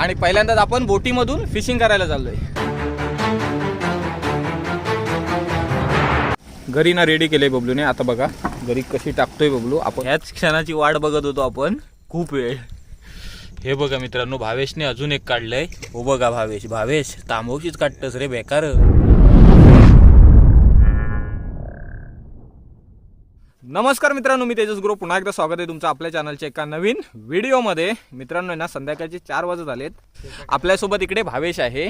आणि पहिल्यांदाच आपण बोटीमधून फिशिंग करायला चाललोय. घरी ना रेडी केलंय बबलूने. आता बघा घरी कशी टाकतोय बबलू आपण. ह्याच क्षणाची वाट बघत होतो आपण. खूप वेळ. हे बघा मित्रांनो भावेशने अजून एक काढलंय. हो बघा भावेश. भावेश तांबवशीच काढतस रे बेकार. नमस्कार मित्रांनो मी तेजस गुरु पुन्हा एकदा स्वागत आहे तुमचं आपल्या चॅनलच्या एका नवीन व्हिडिओमध्ये मित्रांनो आहे ना संध्याकाळचे चार वाजत आलेत. आपल्यासोबत इकडे भावेश आहे.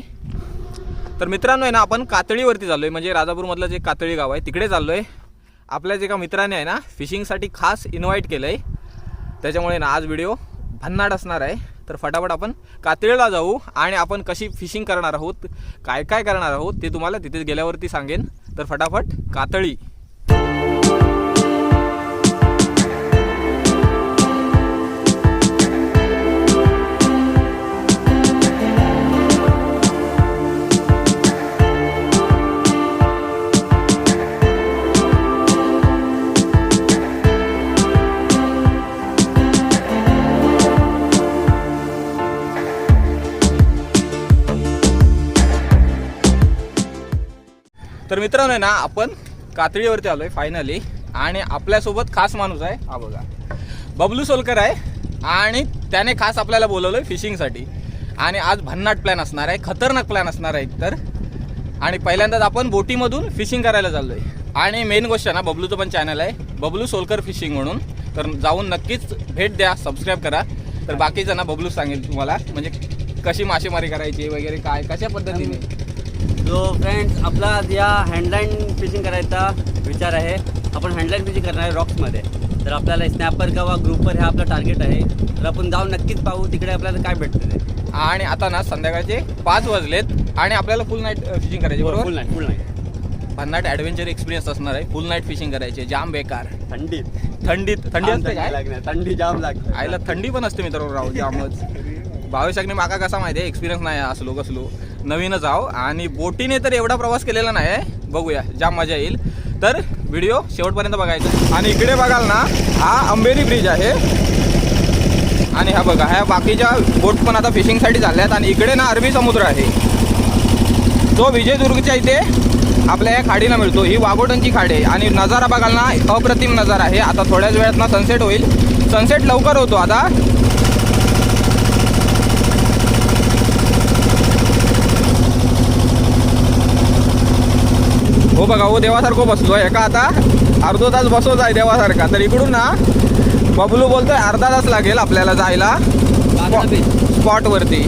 तर मित्रांनो आहे ना आपण कातळीवरती चाललो आहे म्हणजे राजापूरमधलं जे कातळी गाव आहे तिकडे चाललो आहे जे एका मित्राने आहे ना फिशिंगसाठी खास इन्व्हाइट केलं आहे त्याच्यामुळे ना आज व्हिडिओ भन्नाट असणार आहे. तर फटाफट आपण कातळीला जाऊ आणि आपण कशी फिशिंग करणार आहोत काय काय करणार आहोत ते तुम्हाला तिथेच गेल्यावरती सांगेन. तर फटाफट कातळी. तर मित्रांनो आहे ना आपण कातळीवरती आलोय फायनली आणि आपल्यासोबत खास माणूस आहे. हा बघा. बबलू सोलकर आहे. आणि त्याने खास आपल्याला बोलवलंय फिशिंगसाठी आणि आज भन्नाट प्लॅन असणार आहे. खतरनाक प्लॅन असणार आहे तर. आणि पहिल्यांदाच आपण बोटीमधून फिशिंग करायला चाललोय. आणि मेन गोष्ट आहे ना बबलूचं पण चॅनल आहे. बबलू सोलकर फिशिंग म्हणून. तर जाऊन नक्कीच भेट द्या सबस्क्राईब करा. तर बाकीचं ना बबलू सांगेल तुम्हाला. म्हणजे कशी मासेमारी करायची वगैरे काय कशा पद्धतीने? जो फ्रेंड्स आपला आज या हँडलाईन फिशिंग करायचा विचार आहे. आपण हँडलाईन फिशिंग करणार आहे रॉक्समध्ये तर आपल्याला स्नॅपर किंवा ग्रुपवर हे आपलं टार्गेट आहे. तर आपण जाऊन नक्कीच पाहू तिकडे आपल्याला काय भेटतं ते. आणि आता ना संध्याकाळचे पाच वाजलेत आणि आपल्याला फुल नाईट फिशिंग करायची फुल बरोबर नाईट फुल नाईट भन्नाट ॲडव्हेंचर एक्सपिरियन्स असणार आहे. फुल नाईट फिशिंग करायचे जाम बेकार. थंडीत. थंडीत थंडी असते थंडी काय लागणार थंडी जाम लागते आईला थंडी पण असते मित्रांनो राहू जामच भावेशाकने माका कसा माहिती आहे एक्सपिरियन्स नाही असलो कसलो. नवीनच आहो. आणि बोटीने तर एवढा प्रवास केलेला नाही आहे. बघूया ज्या मजा येईल. तर व्हिडिओ शेवटपर्यंत बघायचा आणि इकडे बघाल ना हा अंबेरी ब्रिज आहे. आणि हा बघा ह्या बाकीच्या बोट पण आता फिशिंगसाठी झाल्या आहेत. आणि इकडे ना अरबी समुद्र आहे. तो विजयदुर्गच्या इथे आपल्या या खाडीला मिळतो. ही वाघोटनची खाडी आहे. आणि नजारा बघाल ना अप्रतिम नजारा आहे. आता थोड्याच वेळात ना सनसेट होईल. सनसेट लवकर होतो आता. हो बघा हो देवासारखं बसलोय का आता? अर्धो तास बसवत आहे देवासारखा. तर इकडून ना बबलू बोलतोय अर्धा तास लागेल आपल्याला जायला. स्पॉटवरती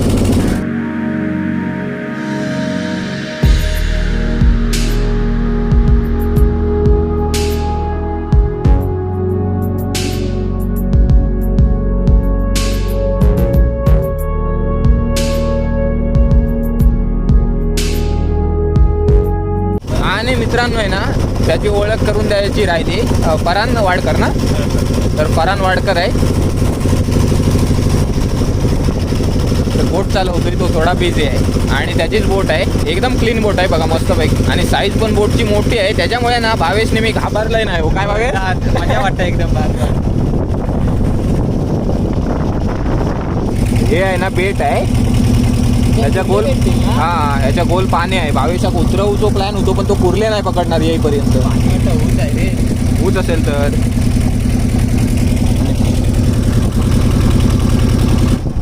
मित्रांनो आहे ना त्याची ओळख करून द्यायची राहिली. परान वाडकर ना? तर परान वाडकर आहे. तर बोट चालवतोय तो थोडा बिझी आहे. आणि त्याचीच बोट आहे. एकदम क्लीन बोट आहे बघा मस्तपैकी. आणि साईज पण बोटची मोठी आहे. त्याच्यामुळे ना भावेशने मी घाबरलाय नाही हो. काय भावेश मजा वाटतं एकदम हे आहे ना बेट आहे. ह्याच्या गोल हा ह्याच्या गोल पाणी आहे. भावेशाक उतरवू प्लॅन होतो पण तो कुर्ले नाही पकडणार येईपर्यंत. होत असेल तर.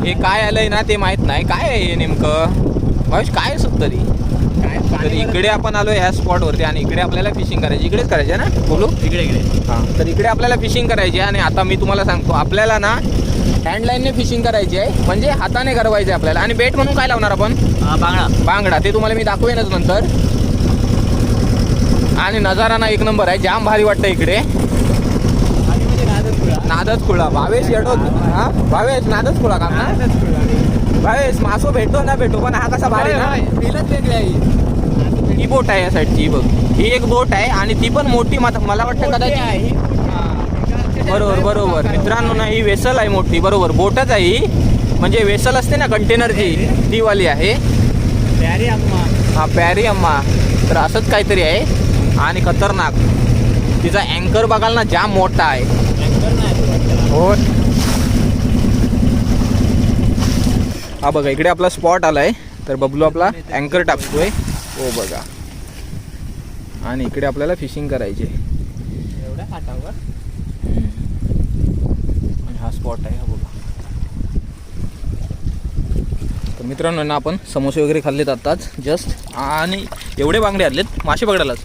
हे काय आलंय ना ते माहीत नाही. काय आहे हे नेमकं? भावेश काय असत तरी? तर इकडे आपण आलो ह्या स्पॉटवरती आणि इकडे आपल्याला फिशिंग करायची. इकडेच करायची ना बोलू? इकडे इकडे. हां तर इकडे आपल्याला फिशिंग करायची आणि आता मी तुम्हाला सांगतो आपल्याला ना हँडलाईनने फिशिंग करायची आहे. म्हणजे हाताने करवायचे आपल्याला. आणि बेट म्हणून काय लावणार आपण? बांगडा. बांगडा. ते तुम्हाला मी दाखवेनच नंतर. आणि नजारा ना एक नंबर आहे. जाम भारी वाटतं इकडे. नादच खुळा. भावेश येतो हा? भावेश नादच खुळा का. भावेश मासो भेटतो ना भेटो पण हा कसा भारी ना? ही. बोट आहे या साईडची बघ. ही एक बोट आहे आणि ती पण मोठी मात- मला वाटतं कदाचित. बरोबर बरोबर. मित्रांनो ना ही वेसल आहे मोठी बरोबर. बोटच आहे ही. म्हणजे वेसल असते ना कंटेनरची ती वाली आहे. प्यारी अम्मा. हा पॅरी अम्मा. तर असंच काहीतरी आहे. आणि खतरनाक. तिचा अँकर बघाल ना जाम मोठा आहे. हो हा बघा इकडे आपला स्पॉट आलाय. तर बबलू आपला अँकर टाकतोय. हो बघा. आणि इकडे आपल्याला फिशिंग करायची आहे. एवढ्या काठावर आणि हा स्पॉट आहे हा बघा. तर मित्रांनो ना आपण समोसे वगैरे खाल्लेत आत्ताच जस्ट आणि एवढे बांगडे आणलेत मासे पकडायलाच.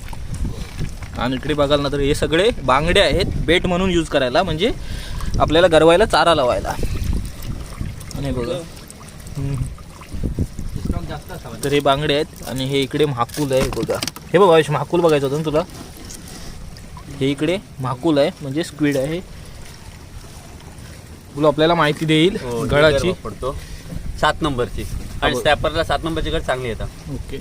आणि इकडे बघाल ना तर हे सगळे बांगडे आहेत बेट म्हणून यूज करायला म्हणजे आपल्याला गरवायला चारा लावायला. आणि बघा. तर हे बांगडे आहेत आणि हे इकडे महाकुल आहे बघा. हे बघा महाकुल बघायचं होतं ना तुला? हे इकडे महाकुल आहे म्हणजे स्क्विड आहे. तुला आपल्याला माहिती देईल गळाची पडतो. सात नंबरची. आणि हो. स्टॅपरला सात नंबरची गड चांगली येतात. ओके.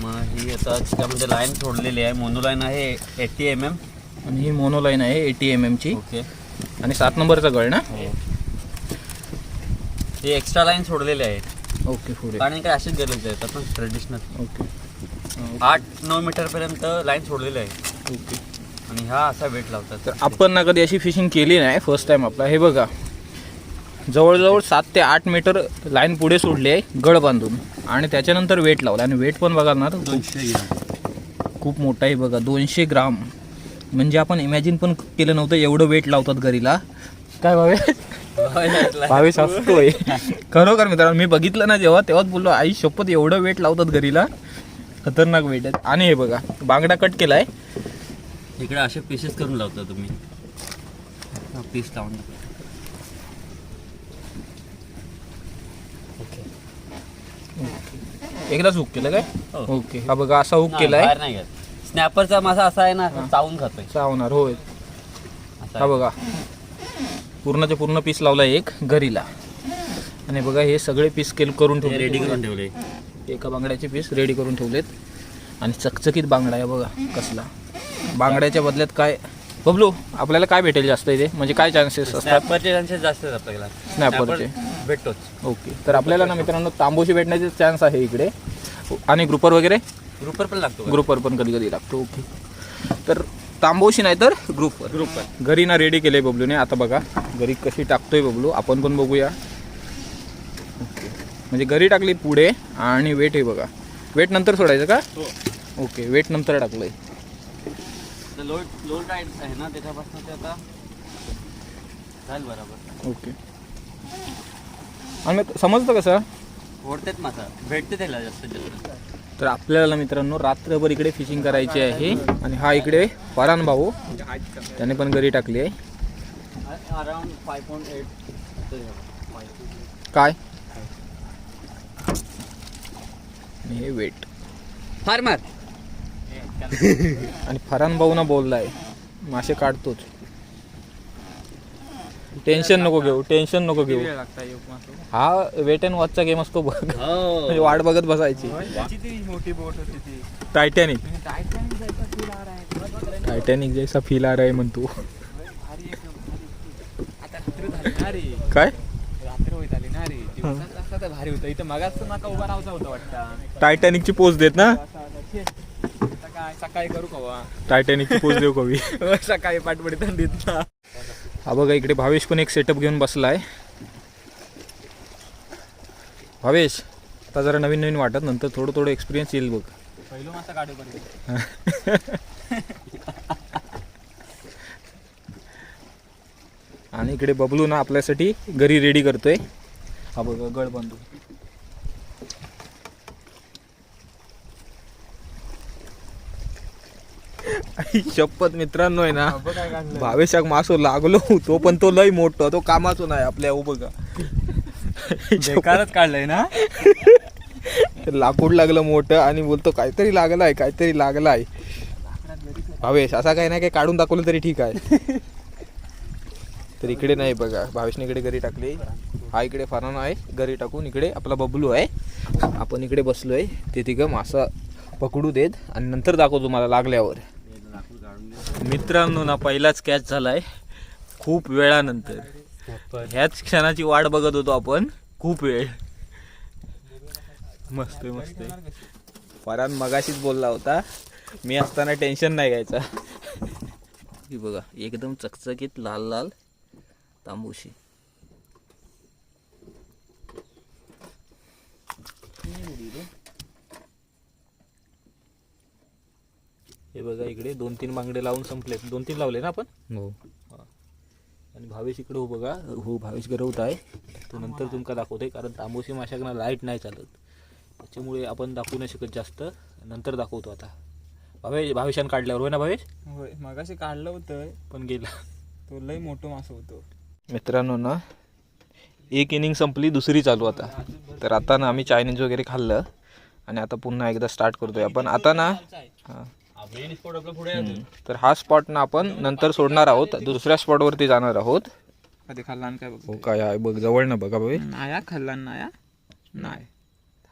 मग ही आता त्यामध्ये लाईन सोडलेली आहे. मोनो लाईन आहे एट्टी एम एम आणि ही मोनोलाईन आहे एटी एम एमची ओके. आणि सात नंबरचा गळ ना? ही. एक्स्ट्रा लाईन सोडलेली आहे ओके पुढे. कारण काय अशीच गरज आहे आपण ट्रेडिशनल ओके. आठ नऊ मीटरपर्यंत लाईन सोडलेली आहे ओके. आणि हा असा वेट लावतात. तर आपण ना कधी अशी फिशिंग केली नाही फर्स्ट टाइम आपला. हे बघा. जवळजवळ सात ते आठ मीटर लाईन पुढे सोडली आहे गळ बांधून. आणि त्याच्यानंतर वेट लावला. आणि वेट पण बघाल ना दोनशे खूप मोठा आहे बघा दोनशे ग्राम. म्हणजे आपण इमॅजिन पण केलं नव्हतं एवढं वेट लावतात घरीला. काय भावे? भावेश असतोय खरोखर मित्रांनो मी बघितलं ना जेव्हा तेव्हाच बोललो आई शपथ एवढं वेट लावतात घरीला. खतरनाक वेट आहे आणि हे बघा बांगडा कट केलाय. इकडे असे पीसेस करून लावता तुम्ही. पीस लावून. एकदाच हुक केलं काय? हो. ओके हा बघा असा हुक केलाय. बाहेर नाही घेत. स्नॅपरचा मासा असा आहे ना चावून खातोय. चावणार होय. असा हा आहे. बघा. पूर्णचे पूर्ण पीस लावलाय एक घरीला. आणि बघा हे सगळे पीस केल करून हे ठेवले रेडी करून ठेवले. एका बांगड्याचे पीस रेडी करून ठेवलेत. आणि चकचकीत बांगडा आहे बघा कसला. बांगड्याच्या बदल्यात काय? बबलू आपल्याला काय भेटेल जास्त इथे? म्हणजे काय चान्सेस असतात? स्नॅपरचे चान्सेस जास्त आहेत आपल्याला. स्नॅपरचे. भेटतोच. ओके. तर आपल्याला ना मित्रांनो तांबोशी भेटण्याचे चान्स आहे इकडे. आणि ग्रुपर वगैरे? ग्रुपर पण लागतो. ग्रुपर पण कधी कधी लागतो. ओके. तर तांबोशी नाही तर ग्रुपर ग्रुपर घरी ना रेडी केले बबलूने. आता बघा घरी कशी टाकतोय बबलू आपण पण बघूया. ओके. म्हणजे घरी टाकली पुढे आणि वेट आहे बघा. वेट नंतर सोडायचं का? ओके वेट नंतर टाकलंय. लोड लोड टाईट आहे ना त्याच्यापासून ते आता झालं बरोबर. ओके. आणि मग समजतं कसं ओढतेच मासा. भेटते त्याला जास्तीत जास्त. तर आपल्याला मित्रांनो रात्रभर इकडे फिशिंग करायची आहे. आणि हा इकडे फरान भाऊ. त्याने पण घरी टाकली आहे. अराउंड फाय पॉईंट एट काय? आणि हे वेट फार्मर. आणि फरान भाऊ ना बोललाय मासे काढतोच. टेन्शन नको घेऊ टेन्शन नको घेऊ. हा वेट अँड वॉचचा गेम असतो बघ. म्हणजे हो वाट बघत बसायची. मोठी बोट होती ती. टायटॅनिक टायटॅनिक जायचा फील आ रहा है टायटॅनिक जैसा फील आ रहा है म्हणतो भारी एकदम आता रात्र झाली ना रे. काय? रात्र होत आली ना रे. दिवसात असता तर भारी होतं. इथं मगाच नाका उभा राहायचा होता वाटतं. टायटॅनिकची पोच देत ना? असं आता छे, आता काय सकाळी करू कवा टायटॅनिकची पोच देऊ कवी सकाळी पाठपडी थंडीत ना. हा बघा इकडे भावेश पण एक सेटअप घेऊन बसलाय. भावेश आता जरा नवीन नवीन वाटत नंतर थोडं थोडं एक्सपिरियन्स येईल बघ. आणि इकडे बबलू ना आपल्यासाठी घरी रेडी करतोय. हा बघा गळ बांधू शपथ मित्रांनो आहे ना. भावेशाक मासो लागलो. तो पण तो लय मोठा तो कामाचो नाही आपल्या हो बघा. बेकारच काढलंय ना? लाकूड लागलं मोठं आणि बोलतो काहीतरी लागलाय काहीतरी लागलाय. भावेश असा काही नाही काही काढून दाखवलं तरी ठीक आहे. तर इकडे नाही बघा भावेशने इकडे घरी टाकली. हा इकडे फराना आहे घरी टाकून इकडे आपला बबलू आहे. आपण इकडे बसलोय. ते तिघं मासा पकडू देत आणि नंतर दाखवतो तुम्हाला लागल्यावर. मित्रांनो ना पहिलाच कॅच झालाय. खूप वेळानंतर. ह्याच क्षणाची वाट बघत होतो आपण. खूप वेळ. मस्त मस्त. फरान मगाशीच बोलला होता. मी असताना टेन्शन नाही घ्यायचा. ही बघा एकदम चकचकीत लाल लाल तांबूशी. हे बघा इकडे दोन तीन बांगडे लावून संपले दोन तीन लावले ना आपण? हो. आणि भावेश इकडे हो बघा हो भावेश गरवत आहे. तो नंतर तुमका दाखवतोय कारण तांबोशी माशाकना लाइट नाही चालत. त्याच्यामुळे आपण दाखवू नाही शकत जास्त. नंतर दाखवतो आता. भावेश भावेशान काढल्यावर होय ना भावेश? होय मगाशी काढलं होतं. पण गेला. तो लय मोठं मासं होतो. मित्रांनो ना एक इनिंग संपली दुसरी चालू आता. तर आता ना आम्ही चायनीज वगैरे खाल्लं. आणि आता पुन्हा एकदा स्टार्ट करतोय आपण. आता ना हां. हम्म. तर हा स्पॉट ना आपण नंतर सोडणार आहोत. दुसऱ्या स्पॉटवरती जाणार आहोत. कधी खाल्ला आणि काय बघ. हो काय आहे बघ जवळ ना बघा भाई नाया खाल्ला नाया नाही.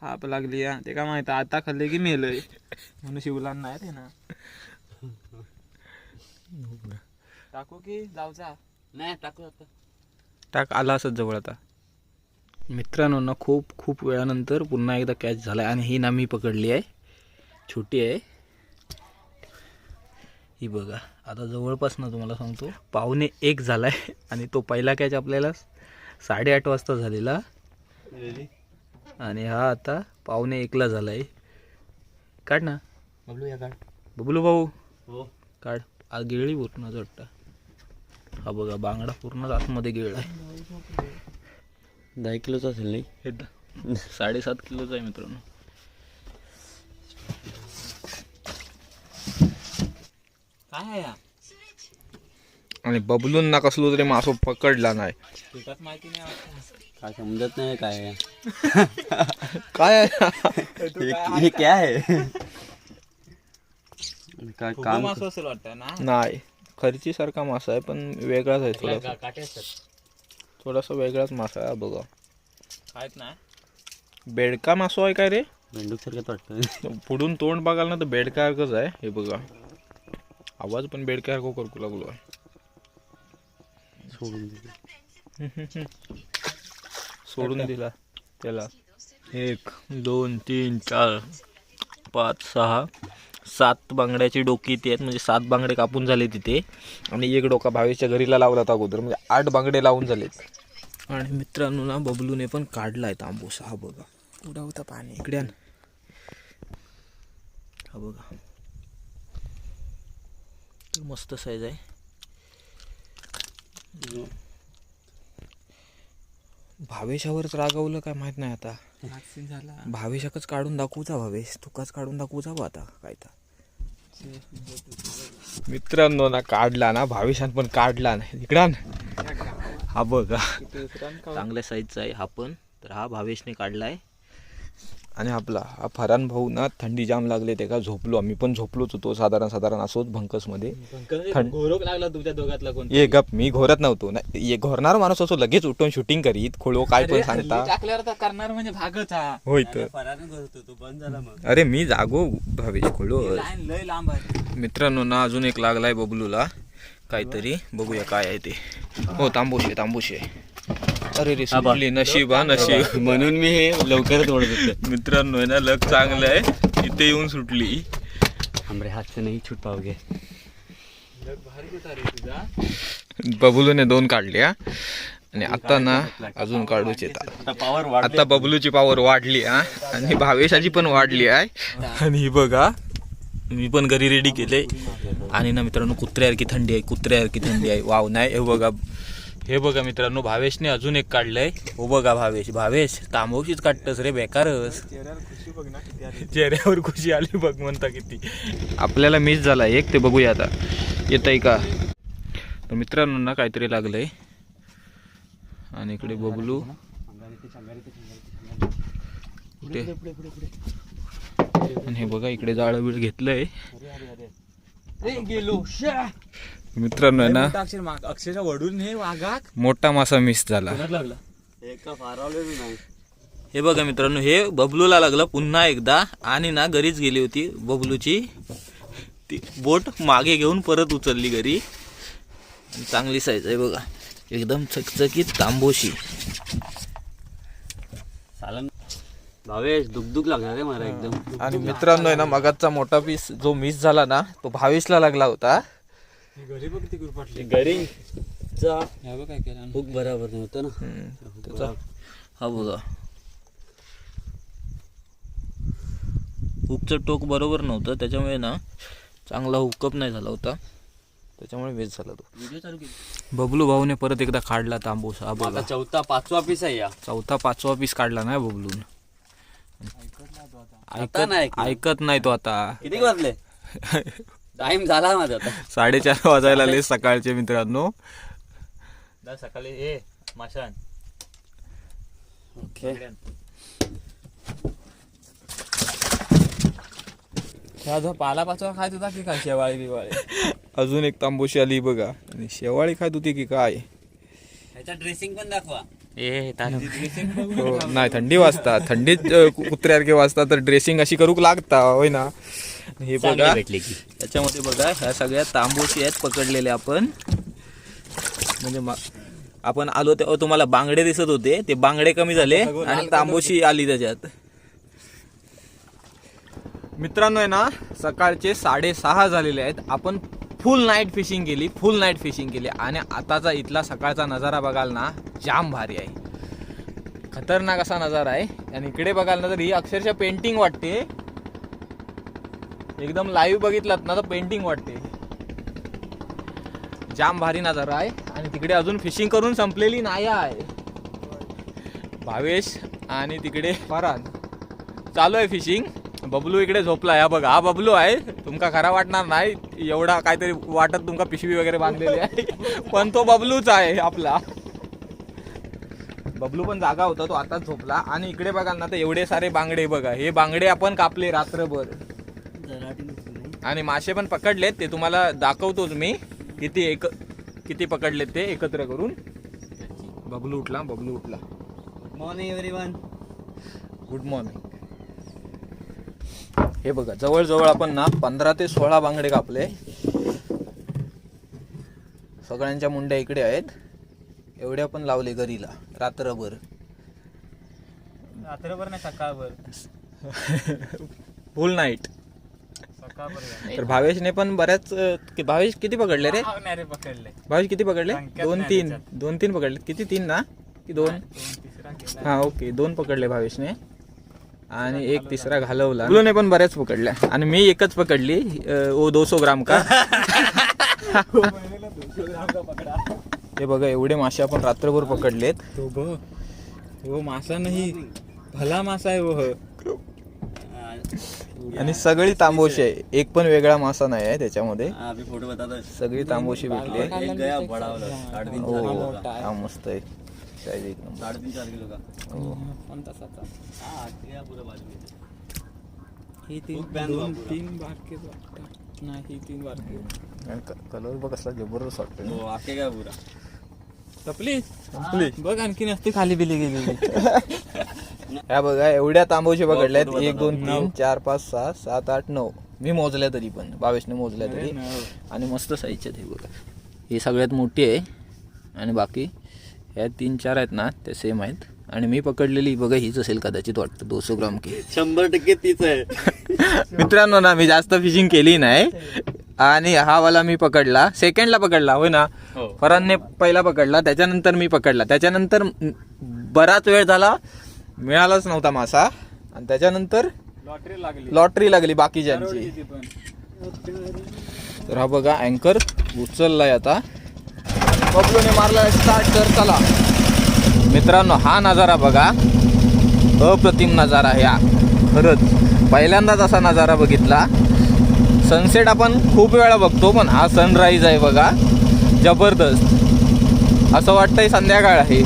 थाप लागली या ते काय माहिती आता खाल्ले की मेलय. म्हणून शिवला नाही ते ना. टाकू की जाऊचा? नाही टाकू आता. टाक आला असत जवळ आता. मित्रांनो ना खूप खूप वेळानंतर पुन्हा एकदा कॅच झाला आणि ही ना मी पकडली आहे. छोटी आहे. ही बघा. आता जवळपास ना तुम्हाला सांगतो पावणे एक झाला आहे आणि तो पहिला कॅच आपल्याला साडेआठ वाजता झालेला. आणि हा आता पावणे एकला झाला आहे काढ ना. बबलू या काढ. बबलू भाऊ. हो. काढ. आज गिळली पूर्ण वाटतं. हा बघा बांगडा पूर्ण आतमध्ये गिळला आहे दहा किलोचा असेल नाही? साडेसात किलोचा आहे मित्रांनो. काय आणि बबलून ना कसलो तरी मासो पकडला नाही. माहिती. काय समजत नाही काय. आहे. काय हे- हे काय आहे? काय काम मासं असेल वाटतं ना? नाही. खर्ची सारखा मासा आहे पण वेगळाच आहे थोडासा. काटे असतात. थोडासा वेगळाच मासा आहे हा बघा. खायत ना? बेडका मासो आहे काय रे? मेंढूक सारखंच वाटतं. पुढून तोंड बघाल ना तर बेडकासारखंच आहे हे बघा. आवाज पण बेडकासारखं करू लागलो आहे सोडून दे. सोडून दिला. त्याला. एक दोन तीन चार पाच सहा सात बांगड्याची डोकी ती आहेत. म्हणजे सात बांगडे कापून झाले तिथे. आणि एक डोका भावेच्या घरीला लावला होता अगोदर. म्हणजे आठ बांगडे लावून झालेत. आणि मित्रांनो ना बबलूने पण काढलाय तांबूस. हा बघा. कुठं होतं पाणी. इकडे आण. हा बघा. मस्त साईज आहे. भावेशावरच रागवलं काय माहीत नाही आता. भावेशाकच काढून दाखवूचा भावेश. तुकाच काढून दाखवूचा बा आता काय तर. मित्रांनो ना काढला ना. भावेशान पण काढला ना. इकडा हा बघा. चांगल्या साईजचा आहे हा पण. तर हा भावेशने काढलाय. आणि आपला हा फरान भाऊ ना थंडी जाम लागले ते का झोपलो. आम्ही पण झोपलोच होतो. साधारण साधारण असोच भंकसमध्ये. थंड- गोरोक लागला तुमच्या दोघातला कोण ये गप मी घोरत नव्हतो. ना ये घोरणार माणूस असो लगेच उठून शूटिंग करीत खोळो काय पण सांगता. टाकल्यावर तर करणार म्हणजे भागच हा. होय तर. अरे मी जागो भावेश खोळो लय लांब आहे. मित्रांनो ना अजून एक लागलाय बबलूला. काहीतरी बघूया काय आहे ते. हो तांबूशे तांबूशे अरे रे सुटली नशीब हा नशीब. म्हणून मी हे लवकरच ओढत होतो. मित्रांनो आहे ना लग चांगलं आहे. इथे येऊन सुटली. हमरे हात से नाही छूट पाओगे तुझा. बबलूने दोन काढले हा. आणि आता ना अजून काढूच येतात आता पावर आता बबलूची पावर वाढली हा. आणि भावेशाची पण वाढली आहे. आणि ही बघा मी पण घरी रेडी केले आणि ना मित्रांनो कुत्र्यासारखी थंडी आहे कुत्र्यासारखी थंडी आहे. वाव नाही हे बघा. हे बघा मित्रांनो भावेशने अजून एक काढलंय. हो बघा भावेश भावेश तांबवशीच काढतस रे बेकारच. चेहऱ्यावर खुशी आली चेहऱ्यावर आली बघ म्हणता किती. आपल्याला मिस झाला एक ते बघूया आता. येत आहे का? तर मित्रांनो ना काहीतरी लागलंय. आणि इकडे बबलू. कुठे? आणि हे बघा इकडे जाळं बिळ घेतलंय गेलो. मित्रांनो आहे ना अक्षरशः वडून हे वाघाक. मोठा मासा मिस झाला. लागला? एका फारावले नाही. हे बघा मित्रांनो हे बबलूला लागलं पुन्हा एकदा. आणि ना घरीच गेली होती बबलूची. ती बोट मागे घेऊन परत उचलली घरी. आणि चांगली साईज आहे बघा. एकदम चकचकीत तांबोशी. चालन भावेश दुगदुग लागणार आहे मला एकदम. आणि मित्रांनो आहे ना मगाचा मोठा पीस जो मिस झाला ना तो भावेशला लागला होता. घरी बघ ती गुरपाटली घरी. ह्या बघ काय केलं. खूप बरोबर नव्हतं ना? त्याचा हा बघा. हुकचं टोक बरोबर नव्हतं. त्याच्यामुळे ना चांगला हुकअप नाही झाला होता. त्याच्यामुळे वेस्ट झाला तो. व्हिडिओ चालू केली. बबलू भाऊने परत एकदा काढला तांबूस. हा बघा. चौथा पाचवा पीस आहे या. चौथा पाचवा पीस काढला नाही बबलून आता. ऐकत नाही. ऐकत नाही तो आता. किती वाजले? टाइम झाला माझा आता. साडेचार वाजायला आले सकाळचे मित्रांनो. सकाळी ए माशान. ओके पाला पाचवा खायच होता की काय शेवाळी बिवाळी? अजून एक तांबूशी आली बघा. आणि शेवाळी खात होती की काय? ह्याचा ड्रेसिंग पण दाखवा. ए हो, नाही थंडी वाजता. थंडीत अ, कु- कुत्र्यासारखे वाजता तर ड्रेसिंग अशी करूक लागता होय ना? हे बघा. भेटले की. याच्यामध्ये बघा ह्या सगळ्या तांबूशी आहेत पकडलेले आपण. म्हणजे आपण आलो तेव्हा तुम्हाला बांगडे दिसत होते. ते बांगडे कमी झाले आणि तांबूशी आली त्याच्यात. मित्रांनो आहे ना सकाळचे साडेसहा झालेले आहेत. आपण फुल नाईट फिशिंग केली फुल नाईट फिशिंग केली. आणि आताचा इथला सकाळचा नजारा बघाल ना जाम भारी आहे. खतरनाक असा नजारा आहे. आणि इकडे बघाल ना तर ही अक्षरशः पेंटिंग वाटते. एकदम लाईव्ह बघितलात ना तर पेंटिंग वाटते. जाम भारी नजारा आहे. आणि तिकडे अजून फिशिंग करून संपलेली नाही आहे. भावेश आणि तिकडे फरान चालू आहे फिशिंग बबलू इकडे झोपला या बघा हा बबलू आहे. तुमका खरा वाटणार नाही. एवढा काहीतरी वाटत तुमका पिशवी वगैरे बांधलेली आहे. पण तो बबलूच आहे आपला. बबलू पण जागा होता तो आताच झोपला. आणि इकडे बघाल ना तर एवढे सारे बांगडे बघा. हे बांगडे आपण कापले रात्रभर. आणि मासे पण पकडलेत ते तुम्हाला दाखवतोच मी. किती एक किती पकडलेत ते एकत्र करून. बबलू उठला बबलू उठला. मॉर्निंग एव्हरीवन गुड मॉर्निंग हे बघा जवळजवळ आपण ना पंधरा ते सोळा बांगडे कापले. सगळ्यांच्या मुंड्या इकडे आहेत. एवढ्या पण लावले घरीला रात्रभर. रात्रभर नाही सकाळभर. फुल नाईट तर भावेशने पण बऱ्याच अं, भावेश किती पकडले रे? रे पकडले. भावेश किती पकडले? संख्याच दोन नाही तीन. दोन तीन पकडले. किती तीन ना? की दोन? तिसरा केला हा ओके. दोन पकडले भावेशने. आणि एक तिसरा घालवला. ने पण बऱ्याच पकडल्या. आणि मी एकच पकडली अं, ओ दोनशे ग्राम का? हे बघा एवढे मासे आपण रात्रभर पकडलेत. तो बघ. वो मासा नाही. भला मासा आहे वो आणि सगळी तांबोशी आहे. एक पण वेगळा मासा नाही आहे त्याच्यामध्ये. अभी फोटो बताता सगळी तांबोशी भेटली आहे. एक गया बड़ा वाला. साडेतीन हो हा मस्त आहे. Size एक नंबर. साडेतीन चार किलो का? हो. हा ही कलर बघ कसला जबरदस्त हो पूरा? तपली? संपली. बघ आणखी नसते खाली बिली गेलेली. ह्या बघा एवढ्या तांबोशी पकडल्यात बरोबर एक दोन. तीन चार पाच सहा सात आठ नऊ. मी मोजल्या तरी पण. बावीसने मोजल्या तरी. आणि मस्त साईजचे ते बघा. ही सगळ्यात मोठी आहे. आणि बाकी ह्या तीन चार आहेत ना ते सेम आहेत. आणि मी पकडलेली बघा हीच असेल कदाचित वाटतं. दोनशे ग्राम की. शंभर टक्के तीच आहे. मित्रांनो ना मी जास्त फिशिंग केली नाही. आणि हा वाला मी पकडला. सेकंडला पकडला होय ना? हो. फरानने पहिला पकडला त्याच्यानंतर मी पकडला. त्याच्यानंतर बराच वेळ झाला. मिळालाच नव्हता मासा. आणि त्याच्यानंतर लॉटरी लागली. लॉटरी लागली बाकीच्यांची. तर हा बघा अँकर उचललाय आता. बबलूने मारला स्टार्ट कर चला. मित्रांनो हा नजारा बघा. अप्रतिम नजारा आहे हा. खरंच पहिल्यांदाच असा नजारा बघितला. सनसेट आपण खूप वेळा बघतो पण हा सनराईज आहे बघा. जबरदस्त. असं वाटतंय संध्याकाळ आहे.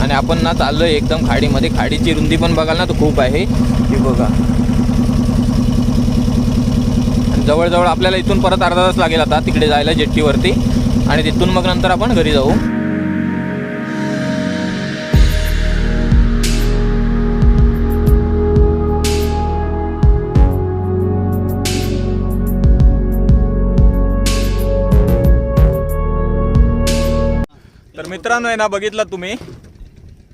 आणि आपण ना चाललोय एकदम खाडीमध्ये. खाडीची रुंदी पण बघाल ना तर खूप आहे. ही बघा. जवळजवळ आपल्याला इथून परत अर्धा तास लागेल आता तिकडे जायला जेट्टीवरती. आणि तिथून मग नंतर आपण घरी जाऊ. तर मित्रांनो आहे ना बघितलं तुम्ही?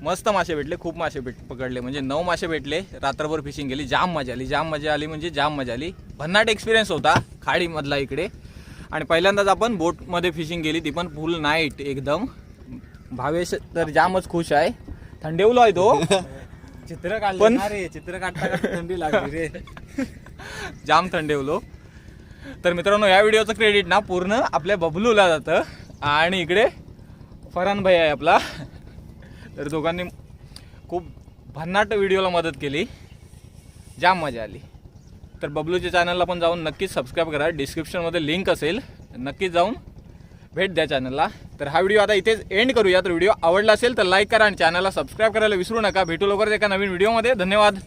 मस्त मासे भेटले खूप मासे भेट पकडले. म्हणजे नऊ मासे भेटले रात्रभर फिशिंग केली जाम मजा आली. जाम मजा आली म्हणजे जाम मजा आली. भन्नाट एक्सपिरियन्स होता खाडीमधला इकडे. आणि पहिल्यांदाच आपण बोटमध्ये फिशिंग केली ती पण फुल नाईट एकदम. भावेश तर जामच खुश आहे. थंडेवलो आहे तो. चित्र काढलं पण- रे चित्र काढता थंडी लागली रे. जाम थंडेवलो तर मित्रांनो या व्हिडिओचं क्रेडिट ना पूर्ण आपल्या बबलूला जातं. आणि इकडे फरान भाई आहे आपला. तर दोघांनी खूप भन्नाट व्हिडिओला मदत केली. जाम मजा आली. तर बबलूच्या चॅनलला पण जाऊन नक्कीच सबस्क्राईब करा. डिस्क्रिप्शनमध्ये लिंक असेल. नक्कीच जाऊन भेट द्या चॅनलला तर हा व्हिडिओ आता इथेच एंड करूया तर व्हिडिओ आवडला असेल तर लाईक करा आणि चॅनलला सबस्क्राईब करायला विसरू नका. भेटू लवकरच एका नवीन व्हिडिओमध्ये. धन्यवाद.